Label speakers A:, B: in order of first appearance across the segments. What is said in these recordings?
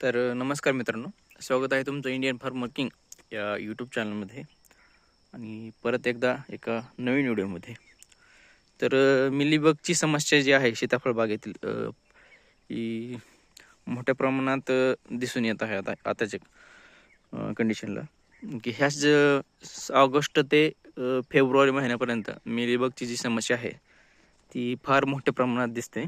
A: तर नमस्कार मित्रांनो. स्वागत आहे तुमचं इंडियन फार्मर किंग या यूट्यूब चॅनलमध्ये आणि परत एकदा एका नवीन व्हिडिओमध्ये तर मिलीबगची समस्या जी आहे सीताफळ बागेतील ही मोठ्या प्रमाणात दिसून येत आहे आता आताच्या कंडिशनला की ह्याच ऑगस्ट ते फेब्रुवारी महिन्यापर्यंत मिलीबगची जी समस्या आहे ती फार मोठ्या प्रमाणात दिसते.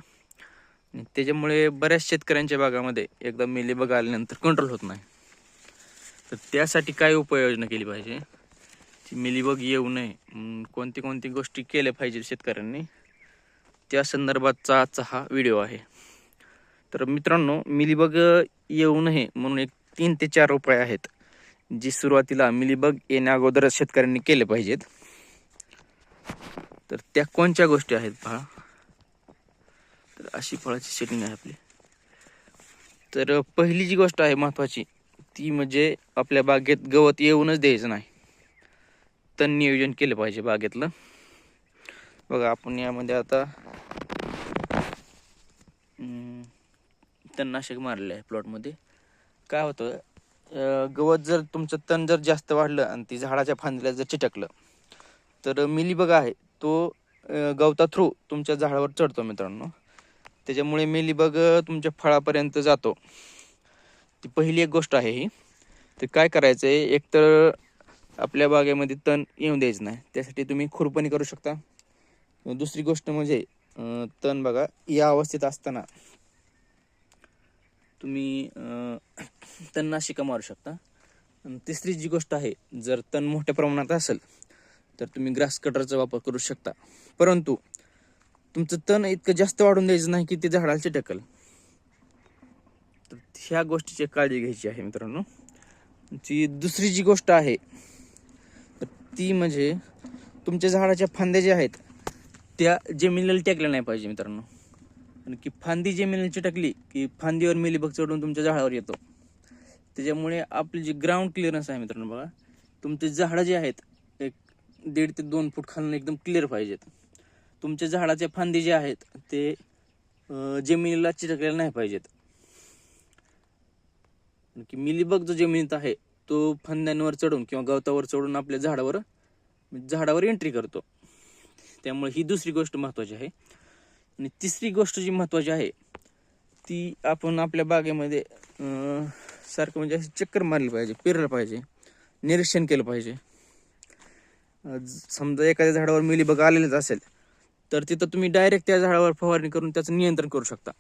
A: त्याच्यामुळे बऱ्याच शेतकऱ्यांच्या भागामध्ये एकदा मिलीबग आल्यानंतर कंट्रोल होत नाही. तर त्यासाठी काय उपाययोजना केली पाहिजे? ती मिलीबग येऊ नये कोणती कोणती गोष्टी केल्या पाहिजे शेतकऱ्यांनी? त्या संदर्भातचा आजचा हा व्हिडिओ आहे. तर मित्रांनो मिलीबग येऊ नये म्हणून एक तीन ते चार उपाय आहेत जी सुरुवातीला मिलीबग येण्या अगोदरच शेतकऱ्यांनी केले पाहिजेत. तर त्या कोणत्या गोष्टी आहेत पहा. तर अशी फळाची सेटिंग आहे आपली. तर पहिली जी गोष्ट आहे महत्त्वाची ती म्हणजे आपल्या बागेत गवत येऊनच द्यायचं नाही. तण नियोजन केलं पाहिजे बागेतलं. बघा आपण यामध्ये आता तणनाशक मारलेलं आहे प्लॉटमध्ये. काय होतं गवत जर तुमचं तण जर जास्त वाढलं आणि ती झाडाच्या फांदीला जर चिटकलं तर मिली बघा आहे तो गवता थ्रू तुमच्या झाडावर चढतो मित्रांनो. त्याच्यामुळे मेलीबग तुमच्या फळापर्यंत जातो. ती पहिली एक गोष्ट आहे ही. तर काय करायचं आहे एकतर आपल्या बागेमध्ये तण येऊन द्यायचं नाही. त्यासाठी तुम्ही खुरपणी करू शकता. दुसरी गोष्ट म्हणजे तण बघा या अवस्थेत असताना तुम्ही तणनाशिका मारू शकता. आणि तिसरी जी गोष्ट आहे जर तण मोठ्या प्रमाणात असेल तर तुम्ही ग्रास कटरचा वापर करू शकता. परंतु तुमचं तण इतकं जास्त वाढून द्यायचं नाही की ते झाडाला चिटकल. तर ह्या गोष्टीची काळजी घ्यायची आहे मित्रांनो. जी दुसरी जी गोष्ट आहे तर ती म्हणजे तुमच्या झाडाच्या फांद्या ज्या आहेत त्या जमिनीला टेकल्या नाही पाहिजे मित्रांनो. कारण की फांदी जमिनीला चिटकली की फांदीवर मिलीबग चढून तुमच्या झाडावर येतो. त्याच्यामुळे आपली जी ग्राउंड क्लिअरन्स आहे मित्रांनो बघा तुमचे झाडं जे आहेत एक दीड ते दोन फूट खालून एकदम क्लिअर पाहिजेत. तुमच्या झाडाचे फांदी जे आहेत ते जमिनीला चिटकलेले नाही पाहिजेत. की मिलीबग जो जमिनीत आहे तो फांद्यांवर चढून किंवा गवतावर चढून आपल्या झाडावर झाडावर एंट्री करतो. त्यामुळे ही दुसरी गोष्ट महत्वाची आहे. आणि तिसरी गोष्ट जी महत्वाची आहे ती आपण आपल्या बागेमध्ये सारखं म्हणजे असं चक्कर मारली पाहिजे पेरलं पाहिजे निरीक्षण केलं पाहिजे. समजा एखाद्या झाडावर मिलीबग आलेलंच असेल तर तिथं तुम्ही डायरेक्ट त्या झाडावर फवारणी करून त्याचं नियंत्रण करू शकता.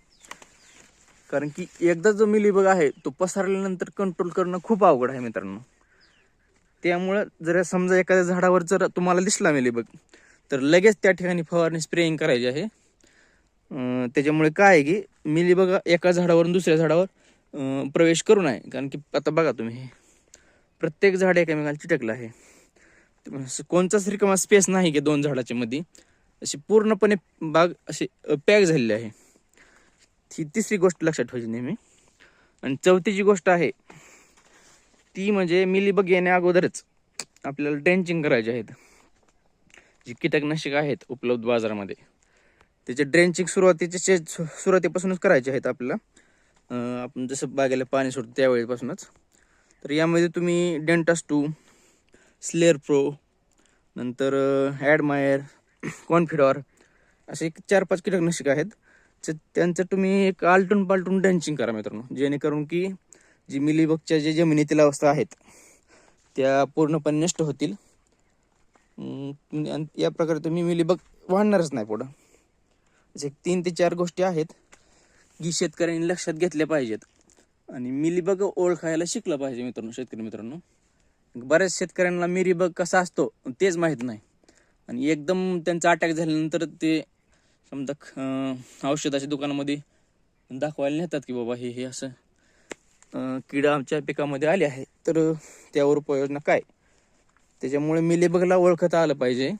A: कारण की एकदा जो मिलीबग आहे तो पसरल्यानंतर कंट्रोल करणं खूप अवघड आहे मित्रांनो. त्यामुळं जर समजा एखाद्या झाडावर जर तुम्हाला दिसला मिलीबग तर लगेच त्या ठिकाणी फवारणी स्प्रेइंग करायची आहे. त्याच्यामुळे काय आहे की मिलीबग एका झाडावरून दुसऱ्या झाडावर प्रवेश करू नये. कारण की आता बघा तुम्ही हे प्रत्येक झाड एकामेकाला चिटकलं आहे. असं कोणताच रिकामा स्पेस नाही की दोन झाडाच्या मध्ये अशी पूर्णपणे बाग अशी पॅक झालेली आहे. ही तिसरी गोष्ट लक्षात ठेवायची नेहमी. आणि चौथी जी गोष्ट आहे ती म्हणजे मिलीबग येण्या अगोदरच आपल्याला ड्रेंचिंग करायचे आहेत. जी कीटकनाशक आहेत उपलब्ध बाजारामध्ये. त्याचे ड्रेंचिंग सुरुवातीचे सुरुवातीपासूनच करायचे आहेत आपल्याला. आपण जसं बागेला पाणी सोडतो त्यावेळेपासूनच. तर यामध्ये तुम्ही डेंटास टू स्लेअर प्रो नंतर ॲडमायर कॉन्फिडॉर. असे एक चार पाच कीटकनाशक आहेत. तर त्यांचं तुम्ही एक आलटून पालटून ड्रेंचिंग करा मित्रांनो. जेणेकरून की जी मिलीबगच्या जे जमिनीतील अवस्था आहेत त्या पूर्णपणे नष्ट होतील. आणि या प्रकारे तुम्ही मिलीबग वाढणारच नाही पुढं. असे तीन ते चार गोष्टी आहेत जी शेतकऱ्यांनी लक्षात घेतल्या पाहिजेत. आणि मिलीबग ओळखायला शिकलं पाहिजे मित्रांनो शेतकरी मित्रांनो. बऱ्याच शेतकऱ्यांना मिरीबग कसा असतो तेच माहीत नाही. आणि एकदम त्यांचा अटॅक झाल्यानंतर ते समजा औषधाच्या दुकानामध्ये दाखवायला नेतात की बाबा हे हे असं किडा आमच्या पिकामध्ये आले आहे. तर त्यावर उपाययोजना काय? त्याच्यामुळे मिलीबगला ओळखता आलं पाहिजे.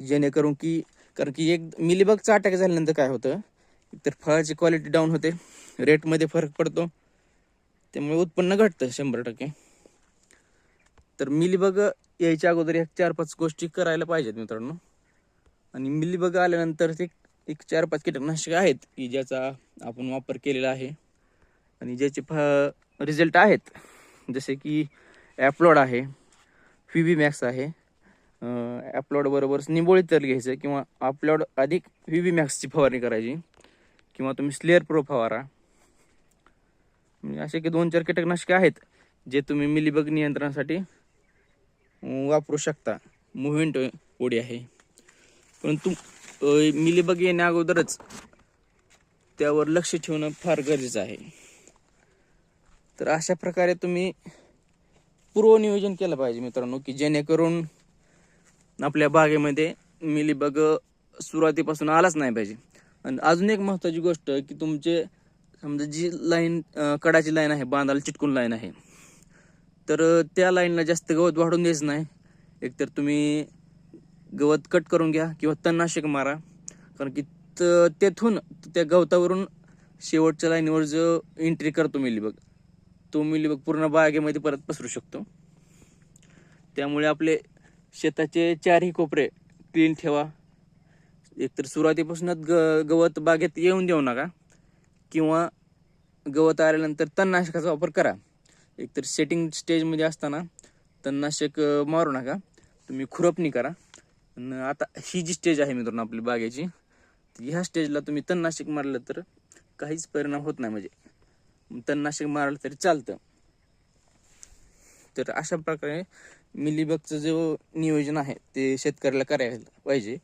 A: जेणेकरून की कारण की एक मिलीबगचा अटॅक झाल्यानंतर काय होतं? तर फळाची क्वालिटी डाऊन होते. रेटमध्ये फरक पडतो. त्यामुळे उत्पन्न घटतं शंभर टक्के. तर मिलीबग यायच्या अगोदर एक चार पाच गोष्टी करायला पाहिजेत मित्रांनो. आणि मिलीबग आल्यानंतर ते एक चार पाच कीटकनाशक आहेत की ज्याचा आपण वापर केलेला आहे. आणि ज्याचे फ रिझल्ट आहेत. जसे की ॲपलॉड आहे व्ही मॅक्स आहे ॲपलॉड बरोबर निंबोळी तर घ्यायचं किंवा अपलॉड अधिक व्ही मॅक्सची फवारणी करायची किंवा तुम्ही स्लेअर प्रो फवारा. म्हणजे असे की दोन चार कीटकनाशके आहेत जे तुम्ही मिलीबग नियंत्रणासाठी वापरू शकता. मुव्हेंट ओडी आहे. परंतु मिलीबग येण्या अगोदरच त्यावर लक्ष ठेवणं फार गरजेचं आहे. तर अशा प्रकारे तुम्ही पूर्वनियोजन केलं पाहिजे मित्रांनो की जेणेकरून आपल्या बागेमध्ये मिलीबग सुरुवातीपासून आलाच नाही पाहिजे. आणि अजून एक महत्त्वाची गोष्ट की तुमचे समजा जी लाईन कडाची लाईन आहे बांधाला चिटकून लाईन आहे. तर त्या लाईनला जास्त गवत वाढून द्यायचं नाही. एकतर तुम्ही गवत कट करून घ्या किंवा तणनाशक मारा. कारण की त- तेथून त्या गवतावरून शेवटच्या लाईनीवर जो एंट्री करतो मिलीबग तो मिलीबग पूर्ण बागेमध्ये परत पसरू शकतो. त्यामुळे आपले शेताचे चारही कोपरे क्लीन ठेवा. एकतर सुरुवातीपासूनच ग गवत बागेत येऊन देऊ नका. किंवा गवत आल्यानंतर तणनाशकाचा वापर करा. एकतर सेटिंग स्टेजमध्ये असताना तणनाशक मारू नका. तुम्ही खुरपणी करा. आणि आता ही जी स्टेज आहे मित्रांनो आपली बागेची ह्या स्टेजला तुम्ही तणनाशक मारलं तर काहीच परिणाम होत नाही. म्हणजे तणनाशक मारलं तरी चालतं. तर अशा प्रकारे मिलीबगचं जो नियोजन आहे ते शेतकऱ्याला करायला पाहिजे.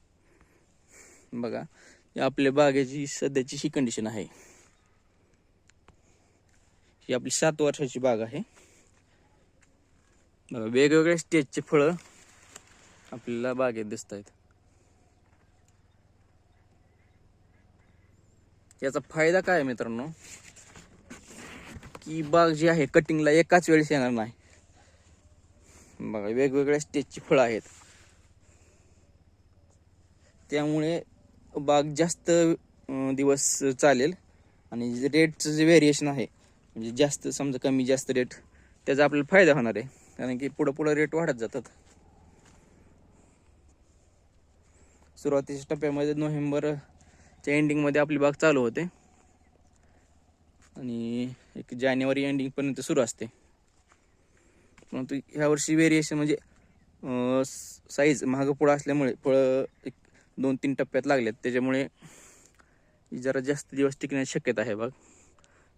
A: बघा आपल्या बागेची सध्याची ही कंडिशन आहे. ही आपली सात वर्षाची बाग आहे. बघा वेगवेगळ्या स्टेजचे फळं आपल्याला बागेत दिसत आहेत याचा फायदा काय मित्रांनो? की बाग जी आहे कटिंगला एकाच वेळेस येणार नाही. बघा वेगवेगळ्या स्टेजची फळं आहेत. त्यामुळे बाग जास्त दिवस चालेल. आणि रेटचं जे व्हेरिएशन आहे म्हणजे जास्त समजा कमी जास्त रेट त्याचा आपल्याला फायदा होणार आहे. कारण की पुढं पुढं रेट वाढत जातात. सुरुवातीच्या टप्प्यामध्ये नोव्हेंबरच्या एंडिंगमध्ये आपली बाग चालू होते. आणि एक जानेवारी एंडिंगपर्यंत सुरू असते. परंतु ह्यावर्षी व्हेरिएशन म्हणजे साईज मागं पुढं असल्यामुळे फळं एक दोन तीन टप्प्यात लागलेत. त्याच्यामुळे जरा जास्त दिवस टिकण्याची शक्यता आहे बाग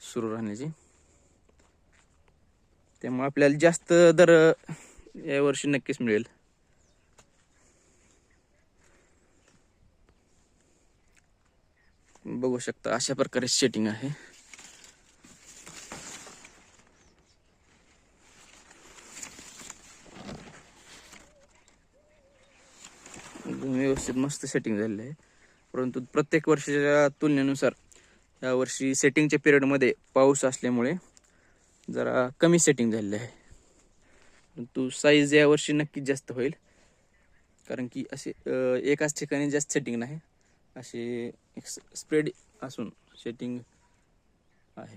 A: सुरू राहण्याची. त्यामुळे आपल्याला जास्त दर यावर्षी नक्कीच मिळेल. बघू शकता अशा प्रकारे सेटिंग आहे. व्यवस्थित मस्त सेटिंग झालेलं आहे. परंतु प्रत्येक वर्षाच्या तुलनेनुसार यावर्षी सेटिंगच्या पिरियडमध्ये पाऊस असल्यामुळे जरा कमी सेटिंग झालेलं आहे. परंतु साईज यावर्षी नक्कीच जास्त होईल. कारण की असे एकाच ठिकाणी जास्त सेटिंग नाही. असे एक स्प्रेड असून सेटिंग आहे.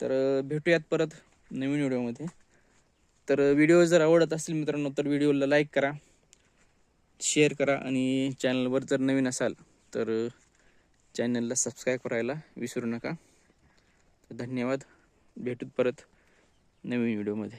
A: तर भेटूयात परत नवीन व्हिडिओमध्ये. तर व्हिडिओ जर आवडत असेल मित्रांनो तर व्हिडिओला लाईक करा शेअर करा आणि चॅनलवर जर नवीन असाल तर चॅनलला सबस्क्राईब करायला विसरू नका. तर धन्यवाद. भेटूत परत नवीन व्हिडिओमध्ये.